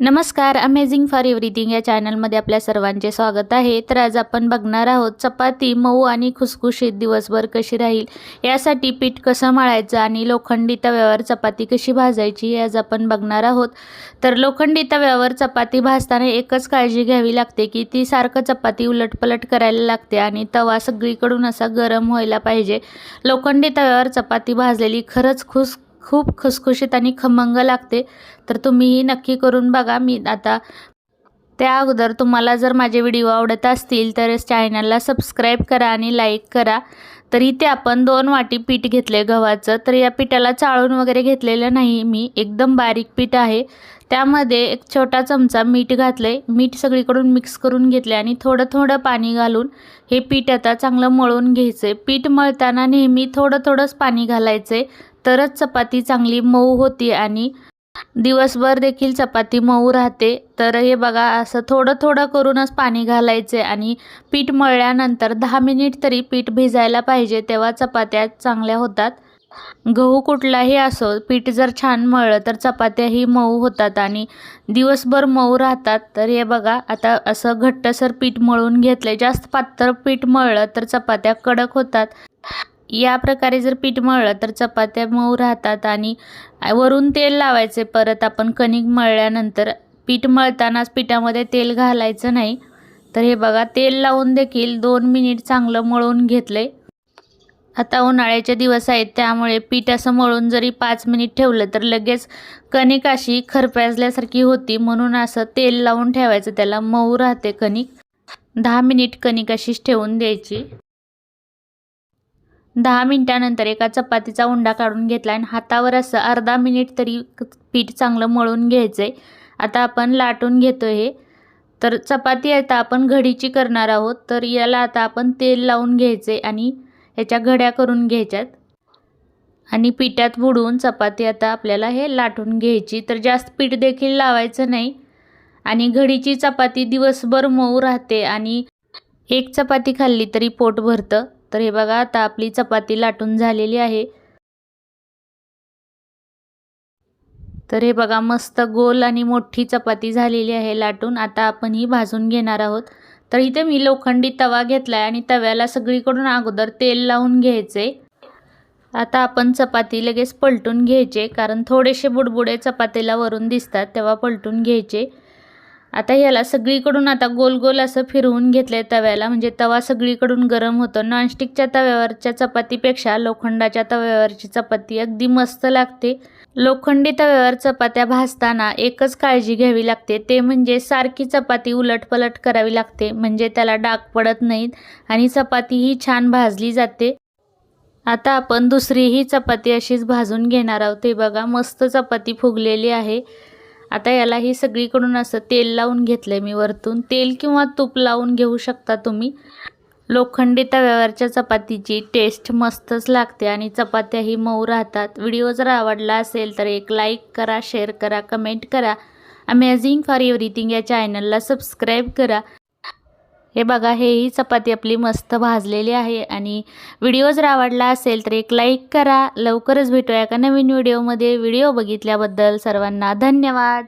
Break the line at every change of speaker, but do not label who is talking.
नमस्कार amazing for everything या चॅनलमध्ये आपल्या सर्वांचे स्वागत आहे. तर आज आपण बघणार आहोत चपाती मऊ आणि खुसखुशीत दिवसभर कशी राहील यासाठी पीठ कसं मळायचं आणि लोखंडी तव्यावर चपाती कशी भाजायची आज आपण बघणार आहोत. तर लोखंडी तव्यावर चपाती भाजताना एकच काळजी घ्यावी लागते की ती सारखं चपाती उलटपलट करायला लागते आणि तवा सगळीकडून असा गरम व्हायला पाहिजे. लोखंडी तव्यावर चपाती भाजलेली खरंच खुस खूप खुसखुशीत आणि खमंग लागते. तर तुम्हीही नक्की करून बघा. मी आता त्या अगोदर तुम्हाला जर माझे व्हिडिओ आवडत असतील तर चॅनलला सबस्क्राईब करा आणि लाईक करा. तर इथे आपण दोन वाटी पीठ घेतले गव्हाचं. तर या पिठाला चाळून वगैरे घेतलेलं नाही मी. एकदम बारीक पीठ आहे. त्यामध्ये एक छोटा चमचा मीठ घातले मीठ सगळीकडून मिक्स करून घेतले आणि थोडं थोडं पाणी घालून हे पीठ आता चांगलं मळून घ्यायचं पीठ मळताना नेहमी थोडं थोडंच पाणी घालायचे तरच चपाती चांगली मऊ होती आणि दिवसभर देखील चपाती मऊ राहते. तर हे बघा असं थोडं थोडं करूनच पाणी घालायचे आणि पीठ मळल्यानंतर दहा मिनिट तरी पीठ भिजायला पाहिजे तेव्हा चपात्या चांगल्या होतात. गहू कुठलाही असो पीठ जर छान मळलं तर चपात्याही मऊ होतात आणि दिवसभर मऊ राहतात. तर हे बघा आता असं घट्टसर पीठ मळून घेतलं जास्त पातळ पीठ मळलं तर चपात्या कडक होतात. या प्रकारे जर पीठ मळलं तर चपात्या मऊ राहतात आणि वरून तेल लावायचे. परत आपण कणिक मळल्यानंतर पीठ मळतानाच पिठामध्ये तेल घालायचं नाही. तर हे बघा तेल लावून देखील दोन मिनिट चांगलं मळून घेतले आता उन्हाळ्याचे दिवस आहेत त्यामुळे पीठ असं मळून जरी पाच मिनिट ठेवलं तर लगेच कणिक अशी खरप्याजल्यासारखी होती. म्हणून असं तेल लावून ठेवायचं त्याला मऊ राहते कणिक. दहा मिनिट कणिक अशीच ठेवून द्यायची. दहा मिनटानंतर एका चपातीचा उंडा काढून घेतला आणि हातावर असं अर्धा मिनिट तरी पीठ चांगलं मळून घ्यायचं आहे आता आपण लाटून घेतो हे. तर चपाती आता आपण घडीची करणार आहोत. तर याला आता आपण तेल लावून घ्यायचे आणि ह्याच्या घड्या करून घ्यायच्यात. आणि पिठात बुडवून चपाती आता आपल्याला हे लाटून घ्यायची. तर जास्त पीठ देखील लावायचं नाही. आणि घडीची चपाती दिवसभर मऊ राहते आणि एक चपाती खाल्ली तरी पोट भरतं. तर हे बघा आता आपली चपाती लाटून झालेली आहे. तर हे बघा मस्त गोल आणि मोठी चपाती झालेली आहे लाटून. आता आपण ही भाजून घेणार आहोत. तर इथे मी लोखंडी तवा घेतला आहे आणि तव्याला सगळीकडून अगोदर तेल लावून घ्यायचे. आता आपण चपाती लगेच पलटून घ्यायचे कारण थोडेसे बुडबुडे चपातीला वरून दिसतात तेव्हा पलटून घ्यायचे. आता ह्याला सगळीकडून आता गोल गोल असं फिरवून घेतलं आहे तव्याला. म्हणजे तवा सगळीकडून गरम होतो. नॉनस्टिकच्या तव्यावरच्या चपातीपेक्षा लोखंडाच्या तव्यावरची चपाती अगदी मस्त लागते. लोखंडी तव्यावर चपात्या भाजताना एकच काळजी घ्यावी लागते. ते म्हणजे सारखी चपाती उलटपलट करावी लागते. म्हणजे त्याला डाग पडत नाहीत आणि चपाती ही छान भाजली जाते. आता आपण दुसरीही चपाती अशीच भाजून घेणार आहोत. ते बघा मस्त चपाती फुगलेली आहे. आता याला ही सगळीकडून असं तेल लावून घेतलं आहे मी वरतून. तेल किंवा तूप लावून घेऊ शकता तुम्ही. लोखंडी तव्यावरच्या चपातीची टेस्ट मस्तच लागते आणि चपात्याही मऊ राहतात. व्हिडिओ जर आवडला असेल तर एक लाईक करा शेअर करा कमेंट करा. अमेझिंग फॉर एव्हरीथिंग या चॅनलला सबस्क्राईब करा. हे बघा हे ही चपाती आपली मस्त भाजलेली आहे. आणि व्हिडिओ जर आवडला असेल तर एक लाईक करा. लवकरच भेटूया एका नवीन व्हिडिओमध्ये. व्हिडिओ बघितल्याबद्दल सर्वांना धन्यवाद.